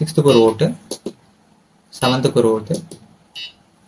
சிக்ஸ்த்துக்கு ஒரு ஓட்டு செவன்த்துக்கு ஒரு ஓட்டு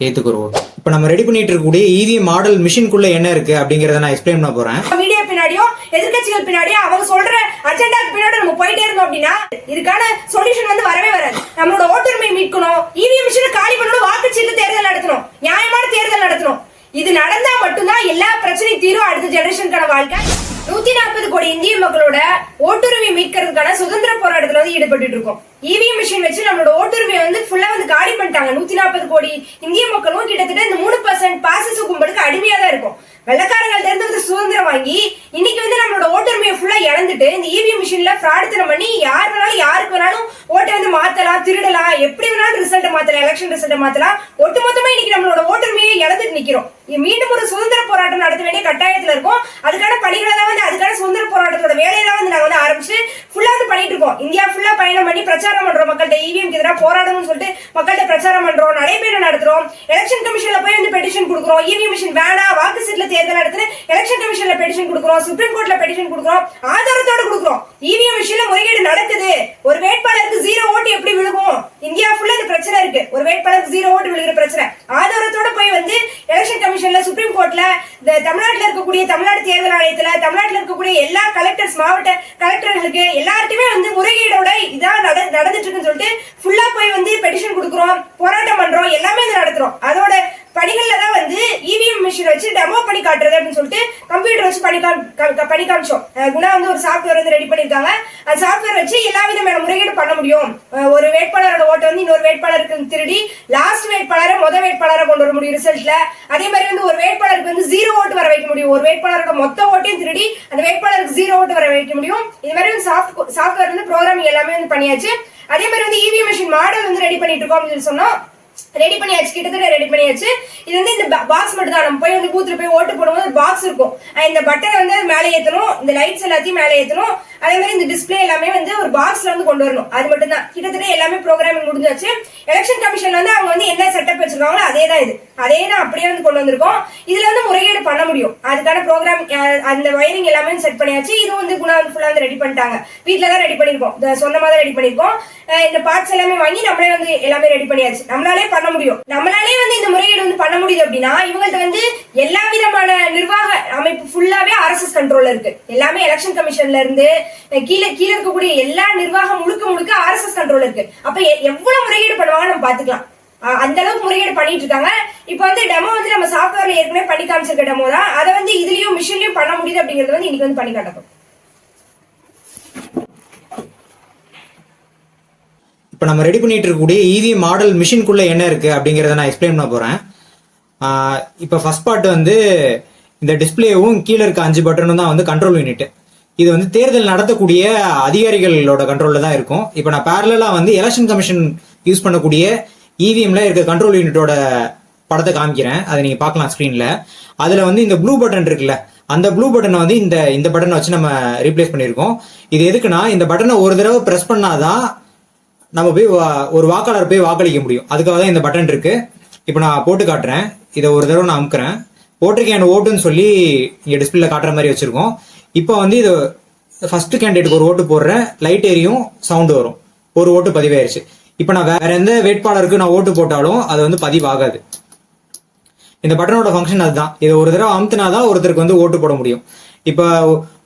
எயித்துக்கு ஒரு ஓட்டு இப்போ நம்ம ரெடி பண்ணிட்டு இருக்கக்கூடிய E இவி மாடல் மிஷின்குள்ள என்ன இருக்கு அப்படிங்கிறத நான் எக்ஸ்பிளைன் பண்ண போறேன். மீடியா பின்னாடியும் எதிர்க்கட்சிகள் பின்னாடியும் அவங்க சொல்ற அஜெண்டாக்கு பின்னாடி நம்ம போயிட்டே இருந்தோம் அப்படின்னா இதுக்கான சொல்யூஷன் வந்து வரவே வராது. நம்மளோட ஓட்டுரிமை மீட்கணும் இவிஎம் மிஷினை காலி பண்ணணும் வாக்குச்சீட்டு தேர்தல் நடத்தணும் நியாயமான தேர்தல் நடத்தணும். இது நடந்தா மட்டும்தான் எல்லா பிரச்சனையும் தீரும் அடுத்த ஜெனரேஷனுக்கான வாழ்க்கை. நூத்தி நாற்பது கோடி இந்திய மக்களோட ஓட்டுரிமை மீட்கிறதுக்கான சுதந்திர போராட்டத்துல வந்து ஈடுபட்டு இருக்கோம். இவிஎம் மிஷின் வச்சு நம்மளோட ஓட்டுரிமையை வந்து ஃபுல்லா வந்து காலி பண்ணிட்டாங்க. நூத்தி நாற்பது கோடி இந்திய மக்களும் கிட்டத்தட்ட இந்த மூணு பர்சன்ட் பாசிச கும்பலுக்கு அடிமையா தான் இருக்கும். வெள்ளக்காரங்கள்ட்ட இருந்து வந்து சுதந்திரம் வாங்கி இன்னைக்கு வந்து நம்மளோட ஓட்டுரிமையை ஃபுல்லா இழந்துட்டு இந்த இவிஎம் மிஷின்ல ஃப்ராடுத்தனம் பண்ணி யார் வேணாலும் யாருக்கு வேணாலும் ஓட்டை வந்து மாத்தலாம் திருடலாம். எப்படி வேணாலும் ரிசல்ட் மாத்தலாம் எலெக்ஷன் ரிசல்ட் மாத்தலாம். ஒட்டுமொத்தமா இன்னைக்கு நம்மளோட ஓட்டுரிமையை இழந்துட்டு நிக்கிறோம். மீண்டும் ஒரு சுதந்திர போராட்டம் நடத்த வேண்டிய கட்டாயத்துல இருக்கும். அதுக்கான பணிகளை தான் வந்து அதுக்கான சுதந்திர போராட்டத்தோட வேலையெல்லாம் வந்து நாங்க வந்து ஆரம்பிச்சு ஃபுல்லா வந்து பண்ணிட்டு இருக்கோம். இந்தியா ஃபுல்லா பயணம் பண்ணி பிரச்சாரம் பண்றோம். மக்கள்கிட்ட இவிஎம் எதிராக போராடணும்னு சொல்லிட்டு மக்கள்கிட்ட பிரச்சாரம் பண்றோம். நடைபெற நடத்துறோம். எலெக்ஷன் கமிஷன்ல போய் வந்து பெட்டிஷன் கொடுக்குறோம். இவிஎம் மிஷின் வேணாம் வாக்கு சீட்ல தேர்தல் நடத்துன்னு எலெக்ஷன் கமிஷன்ல பெட்டிஷன் கொடுக்குறோம். சுப்ரீம் கோர்ட்ல பெட்டிஷன் கொடுக்குறோம். ஆதாரத்தோட கொடுக்குறோம். இவிஎம் மிஷின்ல முறைகேடு நடக்குது. ஒரு வேட்பாளருக்கு ஜீரோ ஓட்டு எப்படி விழுகும்? இந்தியா ஃபுல்லா இந்த பிரச்சனை இருக்கு. ஒரு வேட்பாளருக்கு ஜீரோ ஓட்டு விழுகிற பிரச்சனை. ஆதாரத்தோட போய் வந்து எலெக்ஷன் கமிஷன் கமிஷன்ல சுப்ரீம் கோர்ட்ல இந்த தமிழ்நாட்டில் இருக்கக்கூடிய தமிழ்நாடு தேர்தல் ஆணையத்துல தமிழ்நாட்டில் இருக்கக்கூடிய எல்லா கலெக்டர்ஸ் மாவட்ட கலெக்டர்களுக்கு எல்லார்ட்டுமே வந்து முறையீடோட இதான் நட- நடந்துட்டு இருக்குன்னு சொல்லிட்டு ஃபுல்லா போய் வந்து பெட்டிஷன் கொடுக்குறோம் போராட்டம் பண்றோம் எல்லாமே இது நடத்துறோம். அதோட பணிகள்ல தான் வந்து இவிஎம் மிஷின் வச்சு டெமோ பண்ணி காட்டுறது அப்படின்னு சொல்லிட்டு கம்ப்யூட்டர் வச்சு பண்ணி காம்- பண்ணி காமிச்சோம். குணா வந்து ஒரு சாஃப்ட்வேர் வந்து ரெடி பண்ணியிருக்காங்க. அந்த சாஃப்ட்வேர் வச்சு எல்லா விதமான முறைகேடு பண்ண முடியும். ஒரு வேட்பாளரோட ஓட்டை வந்து இன்னொரு வேட்பாளருக்கு திருடி லாஸ்ட் வேட்பாளரை முத வேட்பாளரை கொண்டு வர முடியும் ரிசல்ட்ல அதே மாதிரி வந்து ஒரு வேட்பாளருக்கு வந்து ஜீரோ ஓட்டு வர வைக்க முடியும். ஒரு வேட்பாளரோட மொத்த ஓட்டையும் திருடி அந்த வேட்பாளருக்கு ஜீரோ ஓட்டு வர வைக்க முடியும். இது மாதிரி வந்து சாஃப்ட் சாஃப்ட்வேர் வந்து ப்ரோக்ராமிங் எல்லாமே வந்து பண்ணியாச்சு. அதே மாதிரி வந்து இவிஎம் மிஷின் மாடல் வந்து ரெடி பண்ணிட்டு இருக்கோம் அப்படின்னு சொல்லி சொன்னோம். ரெடி பண்ணியாச்சு கிட்டத்தட்ட ரெடி பண்ணியாச்சு. இது வந்து இந்த பாக்ஸ் மட்டும் தான் நம்ம போய் வந்து கூத்துட்டு போய் ஓட்டு போடும்போது ஒரு பாக்ஸ் இருக்கும். இந்த பட்டனை வந்து மேலே ஏற்றணும் இந்த லைட்ஸ் எல்லாத்தையும் மேலே ஏற்றணும் அதே மாதிரி இந்த டிஸ்ப்ளே எல்லாமே வந்து ஒரு பாக்ஸ்ல வந்து கொண்டு வரணும். அது மட்டும் தான் கிட்டத்தட்ட எல்லாமே ப்ரோக்ராமிங் முடிஞ்சாச்சு. எலெக்ஷன் கமிஷன் வந்து அவங்க வந்து என்ன செட்டப் வச்சிருக்காங்களோ அதே தான் இது. அதே தான் அப்படியே வந்து கொண்டு வந்திருக்கோம். இதுல வந்து முறைகேடு பண்ண முடியும். அதுக்கான ப்ரோக்ராம் அந்த வயரிங் எல்லாமே செட் பண்ணியாச்சு. இது வந்து குணா வந்து ஃபுல்லா வந்து ரெடி பண்ணிட்டாங்க. வீட்டுல தான் ரெடி பண்ணிருக்கோம் சொந்தமா தான் ரெடி பண்ணிருக்கோம் இந்த பார்ட்ஸ் எல்லாமே வாங்கி நம்மளே வந்து எல்லாமே ரெடி பண்ணியாச்சு. நம்மளாலே பண்ண முடியும். நம்மளாலே வந்து இந்த முறைகேடு வந்து பண்ண முடியுது அப்படின்னா இவங்கள்ட்ட வந்து எல்லா விதமான நிர்வாக அமைப்பு ஃபுல்லாவே ஆர்எஸ்எஸ் கண்ட்ரோல்ல இருக்கு. எல்லாமே எலெக்ஷன் கமிஷன்ல இருந்து கீழே கீழே இருக்கக்கூடிய எல்லா நிர்வாகம் முழுக்க முழுக்க ஆர்எஸ்எஸ் கண்ட்ரோல் இருக்கு. அப்ப எ- எவ்வளவு முறையீடு பண்ணுவாங்க நம்ம பாத்துக்கலாம் அந்த அளவுக்கு முறையீடு பண்ணிட்டு இருக்காங்க. இப்போ வந்து டெமோ வந்து நம்ம சாஃப்ட்வேர்ல ஏற்கனவே பண்ணி காமிச்சிருக்க டெமோ தான். அதை வந்து இதுலயும் மிஷின்லயும் பண்ண முடியுது அப்படிங்கறது வந்து இன்னைக்கு வந்து பண்ணி காட்டப்போம் இப்போ நம்ம ரெடி பண்ணிட்டு இருக்கக்கூடிய E இவி மாடல் மிஷின்குள்ள என்ன இருக்கு அப்படிங்கிறத நான் எக்ஸ்பிளைன் பண்ண போறேன். ஆஹ் இப்போ ஃபர்ஸ்ட் பார்ட் வந்து இந்த டிஸ்பிளேவும் கீழே இருக்க அஞ்சு பட்டனும் தான் வந்து கண்ட்ரோல் யூனிட் இது வந்து தேர்தல் நடத்தக்கூடிய அதிகாரிகளோட கண்ட்ரோல்ல தான் இருக்கும். இப்போ நான் பேரலா வந்து எலெக்ஷன் கமிஷன் யூஸ் பண்ணக்கூடிய இவிஎம்ல இருக்க கண்ட்ரோல் யூனிட்டோட படத்தை காமிக்கிறேன். அதை நீங்க பார்க்கலாம் ஸ்க்ரீனில் அதுல வந்து இந்த ப்ளூ பட்டன் இருக்குல்ல அந்த ப்ளூ பட்டனை வந்து இந்த இந்த பட்டனை வச்சு நம்ம ரீப்ளேஸ் பண்ணியிருக்கோம். இது எதுக்குன்னா இந்த பட்டனை ஒரு தடவை ப்ரெஸ் பண்ணாதான் நம்ம போய் வா- ஒரு வாக்காளர் போய் வாக்களிக்க முடியும். அதுக்காக தான் இந்த பட்டன் இருக்கு. இப்போ நான் போட்டு காட்டுறேன். இதை ஒரு தடவை நான் அமுக்குறேன். போட்டிருக்கேன் ஓட்டுன்னு சொல்லி இங்கே டிஸ்பிளேல காட்டுற மாதிரி வச்சிருக்கோம். இப்போ வந்து இது ஃபர்ஸ்ட் கேண்டிடேட்டுக்கு ஒரு ஓட்டு போடுறேன். லைட் எரியும் சவுண்டு வரும். ஒரு ஓட்டு பதிவாயிருச்சு. இப்போ நான் வேற எந்த வேட்பாளருக்கு நான் ஓட்டு போட்டாலும் அது வந்து பதிவாகாது. இந்த பட்டனோட ஃபங்க்ஷன் அதுதான். இதை ஒரு தடவை அமுத்தினாதான் ஒருத்தருக்கு வந்து ஓட்டு போட முடியும். இப்போ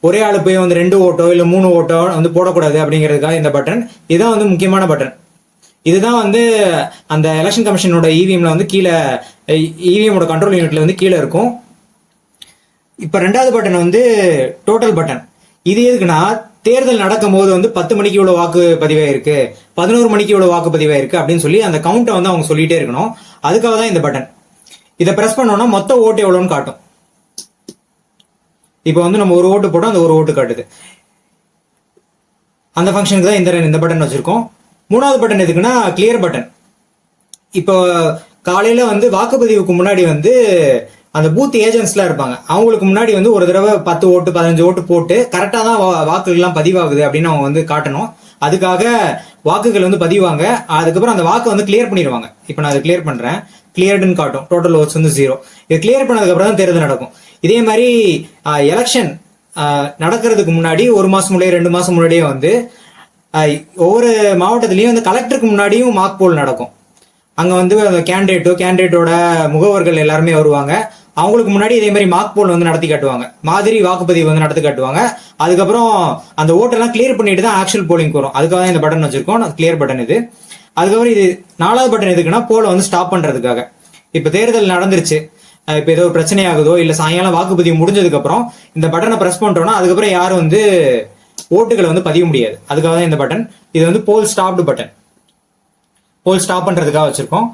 ஒரே ஆளு போய் வந்து ரெண்டு ஓட்டோ இல்லை மூணு ஓட்டோ வந்து போடக்கூடாது அப்படிங்கிறதுக்காக இந்த பட்டன் இதுதான் வந்து முக்கியமான பட்டன் இதுதான் வந்து அந்த எலெக்ஷன் கமிஷனோட இவிஎம்ல வந்து கீழே இவிஎமோட கண்ட்ரோல் யூனிட்ல வந்து கீழே இருக்கும். இப்போ ரெண்டாவது பட்டன் வந்து டோட்டல் பட்டன் இது எதுக்குன்னா தேர்தல் நடக்கும்போது வந்து பத்து மணிக்கு இவ்வளோ வாக்கு பதிவாயிருக்கு பதினோரு மணிக்கு இவ்வளோ வாக்கு பதிவாயிருக்கு அப்படின்னு சொல்லி அந்த கவுண்டை வந்து அவங்க சொல்லிட்டே இருக்கணும். அதுக்காக தான் இந்த பட்டன் இதை ப்ரெஸ் பண்ணோம்னா மொத்த ஓட்டு எவ்வளோன்னு காட்டும். இப்போ வந்து நம்ம ஒரு ஓட்டு போட்டோம் அந்த ஒரு ஓட்டு காட்டுது. அந்த ஃபங்க்ஷனுக்கு தான் இந்த இந்த பட்டன் வச்சிருக்கோம். மூணாவது பட்டன் எதுக்குன்னா கிளியர் பட்டன் இப்போ காலையில் வந்து வாக்குப்பதிவுக்கு முன்னாடி வந்து அந்த பூத் ஏஜென்ட்ஸ்லாம் இருப்பாங்க. அவங்களுக்கு முன்னாடி வந்து ஒரு தடவை பத்து ஓட்டு பதினஞ்சு ஓட்டு போட்டு கரெக்டாக தான் வா- வாக்குகள்லாம் பதிவாகுது அப்படின்னு அவங்க வந்து காட்டணும். அதுக்காக வாக்குகள் வந்து பதிவாங்க. அதுக்கப்புறம் அந்த வாக்கு வந்து கிளியர் பண்ணிடுவாங்க. இப்போ நான் அதை கிளியர் பண்ணுறேன் கிளியர்டுன்னு காட்டும். டோட்டல் ஓட்ஸ் வந்து ஜீரோ இது கிளியர் பண்ணதுக்கப்புறம் தான் தேர்தல் நடக்கும். இதே மாதிரி எலெக்ஷன் நடக்கிறதுக்கு முன்னாடி ஒரு மாதம் முன்னாடியே ரெண்டு மாதம் முன்னாடியே வந்து ஒவ்வொரு மாவட்டத்துலேயும் வந்து கலெக்டருக்கு முன்னாடியும் மார்க் போல் நடக்கும். அங்கே வந்து அந்த கேண்டிடேட்டோ கேண்டிடேட்டோட முகவர்கள் எல்லாருமே வருவாங்க. அவங்களுக்கு முன்னாடி இதே மாதிரி மார்க் போல் வந்து நடத்தி காட்டுவாங்க. மாதிரி வாக்குப்பதிவு வந்து நடத்தி காட்டுவாங்க. அதுக்கப்புறம் அந்த ஓட்டெல்லாம் கிளியர் பண்ணிட்டு தான் ஆக்சுவல் போலிங் வரும். அதுக்காக தான் இந்த பட்டன் வச்சிருக்கோம். கிளியர் பட்டன் இது. அதுக்கப்புறம் இது நாலாவது பட்டன் எதுக்குன்னா போலை வந்து ஸ்டாப் பண்றதுக்காக. இப்ப தேர்தல் நடந்துருச்சு. இப்போ இப்ப ஏதோ பிரச்சனை ஆகுதோ இல்ல சாயங்காலம் வாக்குப்பதிவு முடிஞ்சதுக்கு அப்புறம் இந்த பட்டனை பிரஸ் பண்றோம்னா அதுக்கப்புறம் யாரும் வந்து ஓட்டுகளை வந்து பதிய முடியாது. அதுக்காக தான் இந்த பட்டன் இது வந்து poll stopped button poll stop பண்றதுக்காக வச்சிருக்கோம்.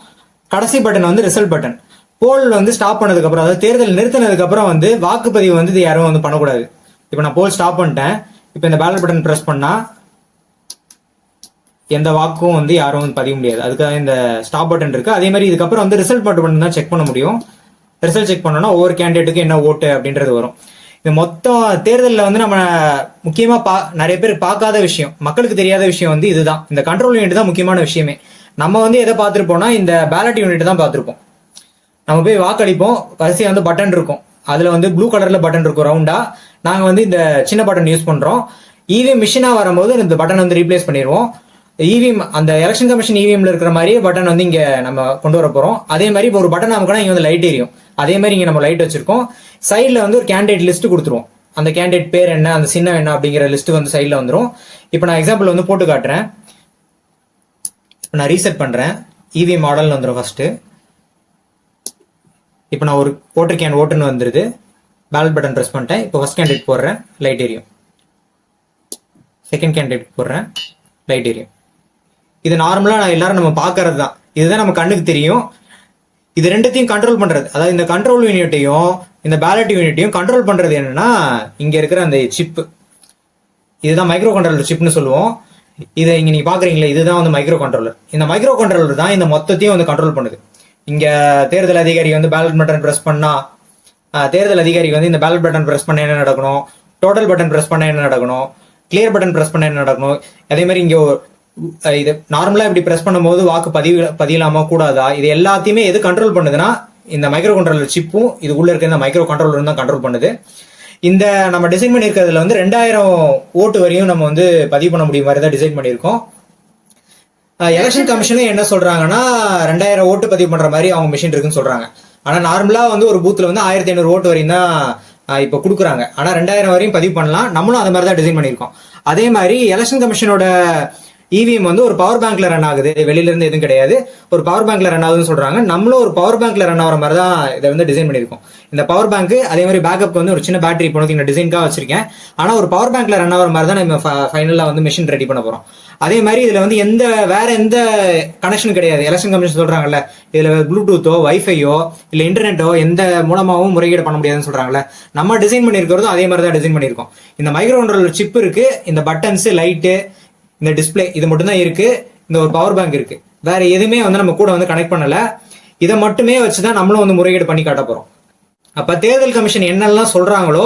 கடைசி பட்டன் வந்து ரிசல்ட் பட்டன் போல் வந்து ஸ்டாப் பண்ணதுக்கு அப்புறம் அதாவது தேர்தல் நிறுத்தினதுக்கு அப்புறம் வந்து வாக்குப்பதிவு வந்து இது யாரும் வந்து பண்ணக்கூடாது. இப்போ நான் போல் ஸ்டாப் பண்ணிட்டேன். இப்போ இந்த பேலட் பட்டன் பிரஸ் பண்ணா எந்த வாக்கும் வந்து யாரும் வந்து பதிய முடியாது. அதுக்காக இந்த ஸ்டாப் பட்டன் இருக்கு. அதே மாதிரி இதுக்கப்புறம் வந்து ரிசல்ட் மட்டும் தான் செக் பண்ண முடியும். ரிசல்ட் செக் பண்ணோம்னா ஒவ்வொரு கேண்டிடேட்டுக்கு என்ன ஓட்டு அப்படின்றது வரும். இது மொத்தம் தேர்தலில் வந்து நம்ம முக்கியமா பா நிறைய பேர் பார்க்காத விஷயம். மக்களுக்கு தெரியாத விஷயம் வந்து இதுதான். இந்த கண்ட்ரோல் யூனிட் தான் முக்கியமான விஷயமே. நம்ம வந்து எதை பார்த்துருப்போம்னா இந்த பேலட் யூனிட் தான் பார்த்துருப்போம். நம்ம போய் வாக்களிப்போம் கடைசியாக வந்து பட்டன் இருக்கும். அதில் வந்து ப்ளூ கலரில் பட்டன் இருக்கும் ரவுண்டாக நாங்கள் வந்து இந்த சின்ன பட்டன் யூஸ் பண்ணுறோம் இவிஎம் மிஷினாக வரும்போது இந்த பட்டன் வந்து ரீப்ளேஸ் பண்ணிடுவோம். இவிஎம் அந்த எலெக்ஷன் கமிஷன் இவிஎம்ல இருக்கிற மாதிரியே பட்டன் வந்து இங்கே நம்ம கொண்டு வர போகிறோம் அதே மாதிரி இப்போ ஒரு பட்டன் நமக்குனா இங்கே வந்து லைட் எரியும். அதே மாதிரி இங்கே நம்ம லைட் வச்சிருக்கோம். சைடில் வந்து ஒரு கேண்டிடேட் லிஸ்ட் கொடுத்துருவோம். அந்த கேண்டிடேட் பேர் என்ன அந்த சின்னம் என்ன அப்படிங்கிற லிஸ்ட் வந்து சைடில் வந்துடும் இப்போ நான் எக்ஸாம்பிள் வந்து போட்டு காட்டுறேன். இப்போ நான் ரீசெட் பண்ணுறேன் இவி மாடல் வந்துடும் ஃபர்ஸ்ட்டு இப்போ நான் ஒரு போட்டிருக்கேன் ஓட்டுன்னு வந்துருது. பேலட் பட்டன் ப்ரெஸ் பண்ணிட்டேன். இப்போ ஃபஸ்ட் கேண்டிடேட் போடுறேன். லைட் எரியும் செகண்ட் கேண்டிடேட் போடுறேன். லைட் எரியும் இது நார்மலாக நான் எல்லாரும் நம்ம பார்க்கறது தான் இதுதான் நம்ம கண்ணுக்கு தெரியும். இது ரெண்டுத்தையும் கண்ட்ரோல் பண்ணுறது அதாவது இந்த கண்ட்ரோல் யூனிட்டையும் இந்த பேலட் யூனிட்டையும் கண்ட்ரோல் பண்ணுறது என்னன்னா இங்கே இருக்கிற அந்த சிப்பு இதுதான் மைக்ரோ கண்ட்ரோலர் சிப்னு சொல்லுவோம். இதை இங்கே நீங்கள் பார்க்குறீங்களே இதுதான் வந்து மைக்ரோ கண்ட்ரோலர் இந்த மைக்ரோ கண்ட்ரோலர் தான் இந்த மொத்தத்தையும் வந்து கண்ட்ரோல் பண்ணுது. இங்க தேர்தல் அதிகாரி வந்து பேலட் பட்டன் ப்ரெஸ் பண்ணா தேர்தல் அதிகாரிக்கு வந்து இந்த பேலட் பட்டன் ப்ரெஸ் பண்ண என்ன நடக்கணும்? டோட்டல் பட்டன் ப்ரெஸ் பண்ண என்ன நடக்கணும்? கிளியர் பட்டன் ப்ரெஸ் பண்ண என்ன நடக்கணும்? அதே மாதிரி இங்க இது நார்மலா இப்படி ப்ரெஸ் பண்ணும்போது வாக்கு பதிவு பதியலாமா கூடாதா? இது எல்லாத்தையுமே எது கண்ட்ரோல் பண்ணுதுன்னா இந்த மைக்ரோ கண்ட்ரோலர் சிப்பும் இது உள்ள இருக்க இந்த மைக்ரோ கண்ட்ரோலரும் தான் கண்ட்ரோல் பண்ணுது. இந்த நம்ம டிசைன் பண்ணியிருக்கிறதுல வந்து ரெண்டாயிரம் ஓட்டு வரையும் நம்ம வந்து பதிவு பண்ண முடியும் மாதிரி தான் டிசைன் பண்ணியிருக்கோம். எலெக்ஷன் கமிஷனே என்ன சொல்றாங்கன்னா ரெண்டாயிரம் ஓட்டு பதிவு பண்ற மாதிரி அவங்க மிஷின் இருக்குன்னு சொல்றாங்க. ஆனா நார்மலா வந்து ஒரு பூத்துல வந்து ஆயிரத்தி ஐநூறு ஓட்டு வரையும் தான் ஆஹ், இப்ப கொடுக்குறாங்க. ஆனா ரெண்டாயிரம் வரையும் பதிவு பண்ணலாம். நம்மளும் அந்த மாதிரி தான் டிசைன் பண்ணியிருக்கோம். அதே மாதிரி எலெக்ஷன் கமிஷனோட இவிஎம் வந்து ஒரு பவர் பேங்க்ல ரன் ஆகுது. வெளியில இருந்து எதுவும் கிடையாது. ஒரு பவர் பேங்க்ல ரன் ஆகுதுன்னு சொல்றாங்க. நம்மளும் ஒரு பவர் பேங்க்ல ரன் ஆகிற மாதிரி தான் இதை வந்து டிசைன் பண்ணியிருக்கோம். இந்த பவர் பேங்க் அதே மாதிரி பேக்கப் வந்து ஒரு சின்ன பேட்டரி போனது நான் டிசைனுக்காக வச்சிருக்கேன். ஆனா ஒரு பவர் பேங்க்ல ரன் ஆகிற மாதிரி தான் நம்ம ஃபைனலா வந்து மிஷின் ரெடி பண்ண போறோம். அதே மாதிரி இதுல வந்து எந்த வேற எந்த கனெக்ஷன் கிடையாது. எலெக்ஷன் கமிஷன் சொல்றாங்கல்ல. இதுல ப்ளூடூத்தோ வைஃபையோ இல்ல இன்டர்நெட்டோ எந்த மூலமாகவும் முறையீடு பண்ண முடியாதுன்னு சொல்றாங்கல்ல. நம்ம டிசைன் பண்ணிருக்கிறதும் அதே மாதிரி தான் டிசைன் பண்ணியிருக்கோம். இந்த மைக்ரோ சிப் இருக்கு. இந்த பட்டன்ஸ் லைட்டு இந்த டிஸ்ப்ளே இது மட்டும்தான் இருக்கு. இந்த ஒரு பவர் பேங்க் இருக்கு. வேற எதுவுமே வந்து நம்ம கூட வந்து கனெக்ட் பண்ணல. இதை மட்டுமே வச்சுதான் நம்மளும் வந்து முறைகேடு பண்ணி காட்ட போறோம். அப்ப தேர்தல் கமிஷன் என்னெல்லாம் சொல்றாங்களோ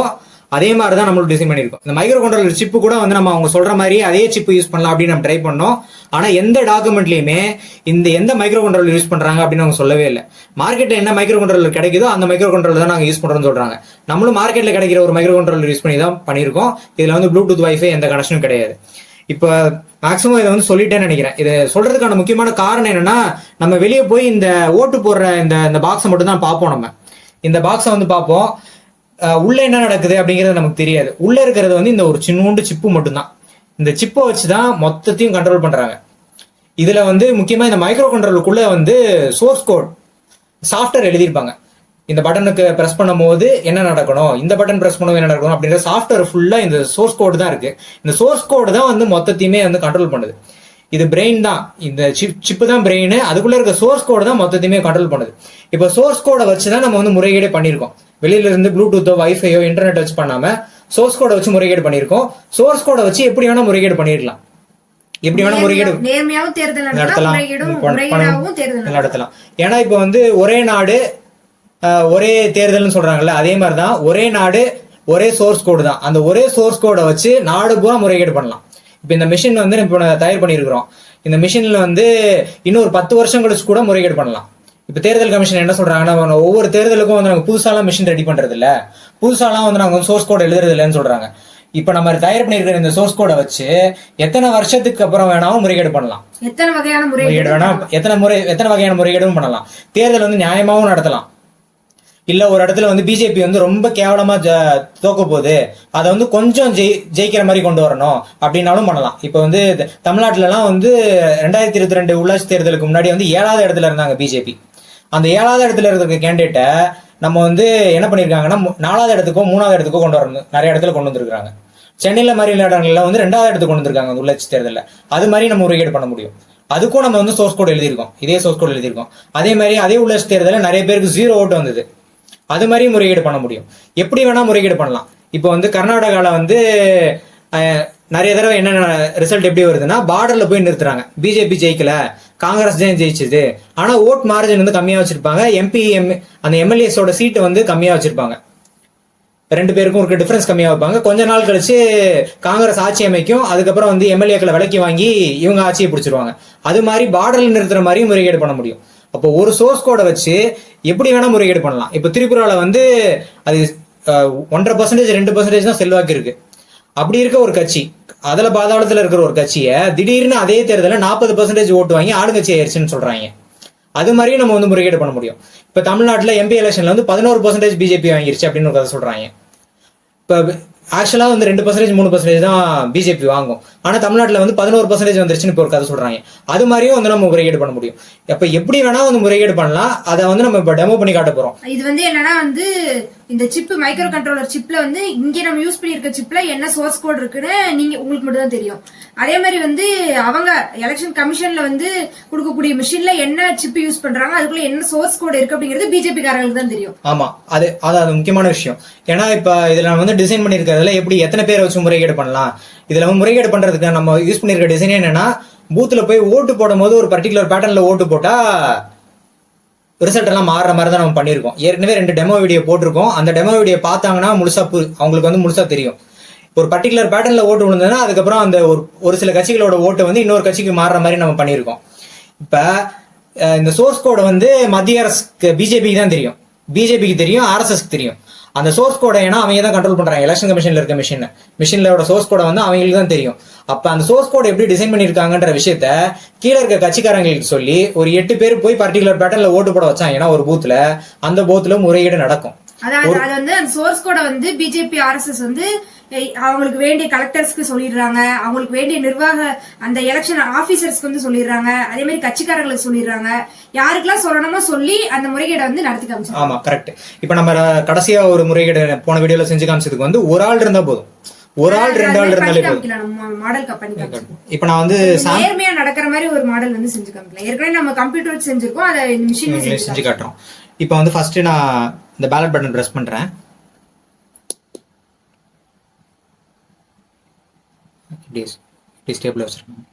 அதே மாதிரி தான் நம்மளும் டிசைன் பண்ணியிருக்கோம். இந்த மைக்ரோ கண்ட்ரோலர் சிப்பு கூட வந்து நம்ம அவங்க சொல்ற மாதிரி அதே சிப்பு யூஸ் பண்ணலாம் அப்படின்னு நம்ம ட்ரை பண்ணோம். ஆனா எந்த டாக்குமெண்ட்லயுமே இந்த எந்த மைக்ரோ கண்ட்ரோலர் யூஸ் பண்றாங்க அப்படின்னு அவங்க சொல்லவே இல்லை. மார்க்கெட்ல என்ன மைக்ரோ கண்ட்ரோலர் கிடைக்குதோ அந்த மைக்ரோ கண்ட்ரோலர் தான் நாங்க யூஸ் பண்றோம்னு சொல்றாங்க. நம்மளும் மார்க்கெட்ல கிடைக்கிற ஒரு மைக்ரோ கண்ட்ரோலர் யூஸ் பண்ணி தான் பண்ணியிருக்கோம். இதுல வந்து ப்ளூடூத் வைஃபை எந்த கனெக்ஷனும் கிடையாது. இப்போ மேக்ஸிமம் இதை வந்து சொல்லிட்டேன்னு நினைக்கிறேன். இது சொல்றதுக்கான முக்கியமான காரணம் என்னன்னா நம்ம வெளியே போய் இந்த ஓட்டு போடுற இந்த இந்த பாக்ஸை மட்டும் தான் பார்ப்போம் நம்ம. இந்த பாக்ஸை வந்து பார்ப்போம். உள்ள என்ன நடக்குது அப்படிங்கிறது நமக்கு தெரியாது. உள்ள இருக்கிறது வந்து இந்த ஒரு சின்னூண்டு சிப்பு மட்டும்தான். இந்த சிப்பை வச்சு தான் மொத்தத்தையும் கண்ட்ரோல் பண்றாங்க. இதுல வந்து முக்கியமா இந்த மைக்ரோ கண்ட்ரோலுக்குள்ள வந்து சோர்ஸ் கோட் சாஃப்ட்வேர் எழுதியிருப்பாங்க. இந்த பட்டனுக்கு பிரஸ் பண்ணும்போது என்ன நடக்கணும்? இந்த பட்டன் பிரஸ் பண்ணும்போது என்ன நடக்கணும்? அப்படின்ற சாஃப்ட்வேர் ஃபுல்லா இந்த சோர்ஸ் கோடு தான் இருக்கு. இந்த சோர்ஸ் கோடு தான் வந்து மொத்தத்தையுமே வந்து கண்ட்ரோல் பண்ணுது. இது பிரெயின் தான். இந்த சிப் சிப்பு தான் பிரெயின் அதுக்குள்ள இருக்க சோர்ஸ் கோடு தான் மொத்தத்தையுமே கண்ட்ரோல் பண்ணுது. இப்போ சோர்ஸ் கோடை வச்சு தான் நம்ம வந்து முறைகேடே பண்ணியிருக்கோம். வெளியில இருந்து ப்ளூடூத்தோ வைஃபையோ இன்டர்நெட் வச்சு பண்ணாம சோர்ஸ் கோடை வச்சு முறைகேடு பண்ணியிருக்கோம். சோர்ஸ் கோடை வச்சு எப்படி வேணா முறைகேடு பண்ணிருக்கலாம் எப்படி வேணா முறைகேடு நடத்தலாம். நடத்தலாம். ஏன்னா இப்போ வந்து ஒரே நாடு ஒரே தேர்தல்னு சொல்றாங்கல்ல அதே மாதிரி தான் ஒரே நாடு ஒரே சோர்ஸ் கோடு தான். அந்த ஒரே சோர்ஸ் கோடை வச்சு நாடு பூரா முறைகேடு பண்ணலாம். இப்போ இந்த மிஷின் வந்து இப்போ தயார் பண்ணியிருக்கிறோம். இந்த மிஷின்ல வந்து இன்னொரு பத்து வருஷம் கழிச்சு கூட முறைகேடு பண்ணலாம். இப்போ தேர்தல் கமிஷன் என்ன சொல்றாங்கன்னா நம்ம ஒவ்வொரு தேர்தலுக்கும் வந்து நாங்கள் புதுசாலாம் மிஷின் ரெடி பண்றது இல்ல புதுசாலாம் வந்து நாங்கள் சோர்ஸ் கோட் எழுதுறது இல்லைன்னு சொல்றாங்க. இப்போ நம்ம தயார் பண்ணியிருக்கிற இந்த சோர்ஸ் கோடை வச்சு எத்தனை வருஷத்துக்கு அப்புறம் வேணாலும் முறைகேடு பண்ணலாம். எத்தனை வகையான முறைகேடு வேணா எத்தனை முறை எத்தனை வகையான முறைகேடும் பண்ணலாம். தேர்தல் வந்து நியாயமாவும் நடத்தலாம். இல்ல ஒரு இடத்துல வந்து பிஜேபி வந்து ரொம்ப கேவலமா தோக்க போகுது அதை வந்து கொஞ்சம் ஜெயி ஜெயிக்கிற மாதிரி கொண்டு வரணும். அப்படின்னாலும் பண்ணலாம். இப்போ வந்து த- தமிழ்நாட்டுல எல்லாம் வந்து ரெண்டாயிரத்தி இருபத்தி ரெண்டு உள்ளாட்சி தேர்தலுக்கு முன்னாடி வந்து ஏழாவது இடத்துல இருந்தாங்க பிஜேபி அந்த ஏழாவது இடத்துல இருக்க கேண்டிடேட்டை நம்ம வந்து என்ன பண்ணிருக்காங்கன்னா நாலாவது இடத்துக்கோ மூணாவது இடத்துக்கோ கொண்டு வரணும். நிறைய இடத்துல கொண்டு வந்திருக்காங்க சென்னையில மாதிரி இடங்கள்ல வந்து ரெண்டாவது இடத்துக்கு கொண்டு வந்திருக்காங்க உள்ளாட்சி தேர்தலில். அது மாதிரி நம்ம முறைகேடு பண்ண முடியும். அதுக்கும் நம்ம வந்து சோர்ஸ் கோட் எழுதியிருக்கோம். இதே சோர்ஸ் கோட் எழுதியிருக்கோம். அதே மாதிரி அதே உள்ளாட்சி தேர்தலில் நிறைய பேருக்கு ஜீரோ ஓட்டு வந்தது. அது மாதிரி முறையீடு பண்ண முடியும். எப்படி வேணால் முறைகேடு பண்ணலாம். இப்போ வந்து கர்நாடகாவில் வந்து நிறைய தடவை என்னென்ன ரிசல்ட் எப்படி வருதுன்னா பார்டரில் போய் நிறுத்துறாங்க. பிஜேபி ஜெயிக்கல காங்கிரஸ் தான் ஜெயிச்சது. ஆனால் ஓட் மார்ஜின் வந்து கம்மியாக வச்சிருப்பாங்க. எம்பி எம் அந்த எம்எல்ஏஸோட சீட்டை வந்து கம்மியாக வச்சிருப்பாங்க. ரெண்டு பேருக்கும் இருக்க டிஃபரன்ஸ் கம்மியாக வைப்பாங்க. கொஞ்ச நாள் கழிச்சு காங்கிரஸ் ஆட்சி அமைக்கும். அதுக்கப்புறம் வந்து எம்எல்ஏக்களை விலக்கி வாங்கி இவங்க ஆட்சியை பிடிச்சிருவாங்க. அது மாதிரி பார்டரில் நிறுத்துற மாதிரி முறைகேடு பண்ண முடியும். அப்போ ஒரு சோர்ஸ் கோடை வச்சு எப்படி வேணா முறைகேடு பண்ணலாம். இப்போ திரிபுராவில் வந்து அது ஒன்றரை பர்சன்டேஜ் ரெண்டு பர்சன்டேஜ் தான் செல்வாக்கு இருக்கு. அப்படி இருக்க ஒரு கட்சி அதில் பாதாளத்தில் இருக்கிற ஒரு கட்சியை திடீர்னு அதே தேர்தலில் நாற்பது பர்சன்டேஜ் ஓட்டு வாங்கி ஆளுங்கட்சி ஆயிடுச்சுன்னு சொல்றாங்க. அது மாதிரியும் நம்ம வந்து முறைகேடு பண்ண முடியும். இப்போ தமிழ்நாட்டில் எம்பி எலெக்ஷன்ல வந்து பதினோரு பர்சன்டேஜ் பிஜேபி வாங்கிருச்சு அப்படின்னு ஒரு கதை சொல்றாங்க. இப்போ ஆக்சுவலாக வந்து ரெண்டு பர்சன்டேஜ் மூணு பர்சன்டேஜ் தான் பிஜேபி வாங்கும். ஆனால் தமிழ்நாட்டில் வந்து பதினோரு பர்சன்டேஜ் வந்துருச்சுன்னு இப்போ ஒரு கதை சொல்றாங்க. அது மாதிரியும் வந்து நம்ம முறைகேடு பண்ண முடியும். அப்போ எப்படி வேணா வந்து முறைகேடு பண்ணலாம். அதை வந்து நம்ம இப்போ டெமோ பண்ணி காட்ட போறோம். இது வந்து என்னன்னா வந்து இந்த சிப் மைக்ரோ கண்ட்ரோலர் சிப்ல வந்து இங்க நம்ம யூஸ் பண்ணிருக்க சிப்ல என்ன சோர்ஸ் கோட் இருக்குன்னு நீங்க உங்களுக்கு மட்டும் தான் தெரியும். அதே மாதிரி வந்து அவங்க எலெக்ஷன் கமிஷன்ல வந்து கொடுக்கக்கூடிய மிஷின்ல என்ன சிப் யூஸ் பண்றாங்க அதுக்குள்ள என்ன சோர்ஸ் கோட் இருக்கு அப்படிங்கிறது பிஜேபி காரங்களுக்கு தான் தெரியும். ஆமா. அது அது முக்கியமான விஷயம். ஏன்னா இப்ப இதுல வந்து டிசைன் பண்ணிருக்கிறதுல எப்படி எத்தனை பேரை வச்சு முறைகேடு பண்ணலாம்? இதில் வந்து முறைகேடு பண்ணுறதுக்கு நம்ம யூஸ் பண்ணியிருக்க டிசைன் என்னென்னா பூத்தில் போய் ஓட்டு போடும் போது ஒரு பர்டிகுலர் பேட்டர்னில் ஓட்டு போட்டால் ரிசல்ட் எல்லாம் மாறுற மாதிரி தான் நம்ம பண்ணியிருக்கோம். ஏற்கனவே ரெண்டு டெமோ வீடியோ போட்டிருக்கோம். அந்த டெமோ வீடியோ பார்த்தாங்கன்னா முழுசாக பு- அவங்களுக்கு வந்து முழுசா தெரியும். ஒரு பர்டிகுலர் பேட்டர்னில் ஓட்டு விழுந்ததுன்னா அதுக்கப்புறம் அந்த ஒரு ஒரு சில கட்சிகளோட ஓட்டு வந்து இன்னொரு கட்சிக்கு மாறுற மாதிரி நம்ம பண்ணியிருக்கோம். இப்போ இந்த சோர்ஸ் கோடை வந்து மத்திய அரசுக்கு பிஜேபிக்கு தான் தெரியும். பிஜேபிக்கு தெரியும் ஆர்எஸ்எஸ்க்கு தெரியும். அந்த சோர்ஸ் கோடை ஏன்னா அவங்க தான் கண்ட்ரோல் பண்றாங்க. எலெக்ஷன் கமிஷன்ல இருக்க மிஷின் மிஷினோட சோர்ஸ் கோடை வந்து அவங்களுக்கு தான் தெரியும். அப்ப அந்த சோர்ஸ் கோடை எப்படி டிசைன் பண்ணிருக்காங்கன்ற விஷயத்த கீழே இருக்க கட்சிக்காரங்களுக்கு சொல்லி ஒரு எட்டு பேர் போய் பர்டிகுலர் பேட்டர்ல ஓட்டு போட வச்சாங்கன்னா ஒரு பூத்துல அந்த பூத்துல முறையீடு நடக்கும். அதாவது அது வந்து அந்த சோர்ஸ் கோட வந்து பிஜேபி ஆர்எஸ்எஸ் வந்து அவங்களுக்கு வேண்டிய கலெக்டர்ஸ்க்கு சொல்லிடுறாங்க. அவங்களுக்கு வேண்டிய நிர்வாக அந்த எலெக்ஷன் ஆபீசர்ஸ்க்கு வந்து சொல்லிடுறாங்க. அதே மாதிரி கட்சிக்காரங்களுக்கு சொல்லிடுறாங்க. யாருக்கெல்லாம் சொல்லணுமோ சொல்லி அந்த முறைகேடை வந்து நடத்தி காமிச்சாங்க ஆமா கரெக்ட் இப்ப நம்ம கடைசியா ஒரு முறைகேடு போன வீடியோல செஞ்சு காமிச்சதுக்கு வந்து ஒரு ஆள் இருந்தா போதும். ஒரு ஆள் ரெண்டு ஆள் இருந்தாலே போதும். இப்ப நான் வந்து நேர்மையா நடக்கிற மாதிரி ஒரு மாடல் வந்து செஞ்சு காமிக்கலாம். ஏற்கனவே நம்ம கம்ப்யூட்டர் செஞ்சிருக்கோம். அதை மிஷின் செஞ்சு காட்டுறோம். இப்போ வந்து ஃபர்ஸ்ட் நான் இந்த பேலட் பட்டன் ப்ரெஸ் பண்ணுறேன் ஸ்டேபிள் வச்சுருக்கேன்.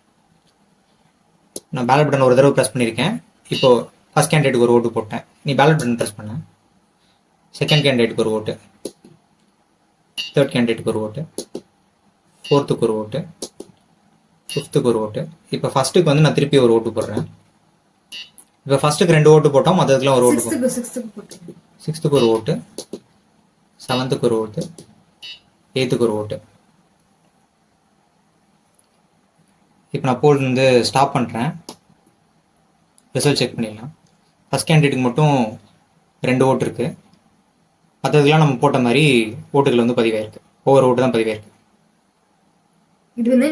நான் பேலட் பட்டன் ஒரு தடவை ப்ரெஸ் பண்ணியிருக்கேன் இப்போ ஃபர்ஸ்ட் கேண்டிடேட்டுக்கு ஒரு ஓட்டு போட்டேன். நீ பேலட் பட்டன் ப்ரெஸ் பண்ண. செகண்ட் கேண்டிடேட்டுக்கு ஒரு ஓட்டு தேர்ட் கேண்டிடேட்டுக்கு ஒரு ஓட்டு ஃபோர்த்துக்கு ஒரு ஓட்டு ஃபிஃப்த்துக்கு ஒரு ஓட்டு இப்போ ஃபர்ஸ்ட்டுக்கு வந்து நான் திருப்பி ஒரு ஓட்டு போடுறேன். இப்போ ஃபர்ஸ்ட்டுக்கு ரெண்டு ஓட்டு போட்டோம் மற்றதுக்குலாம் ஒரு ஓட்டு போட்டோம். சிக்ஸ்த்துக்கு ஒரு ஓட்டு. செவன்த்துக்கு ஒரு ஓட்டு. எயித்துக்கு ஒரு ஓட்டு. இப்போ நான் போல் வந்து ஸ்டாப் பண்ணுறேன் ரிசல்ட் செக் பண்ணிடலாம். ஃபஸ்ட் கேண்டிடேட்டுக்கு மட்டும் ரெண்டு ஓட்டு இருக்குது மற்றதுக்கெல்லாம் நம்ம போட்ட மாதிரி ஓட்டுகள் வந்து பதிவாயிருக்கு. ஒவ்வொரு ஓட்டு தான் பதிவாயிருக்கு. இது வந்து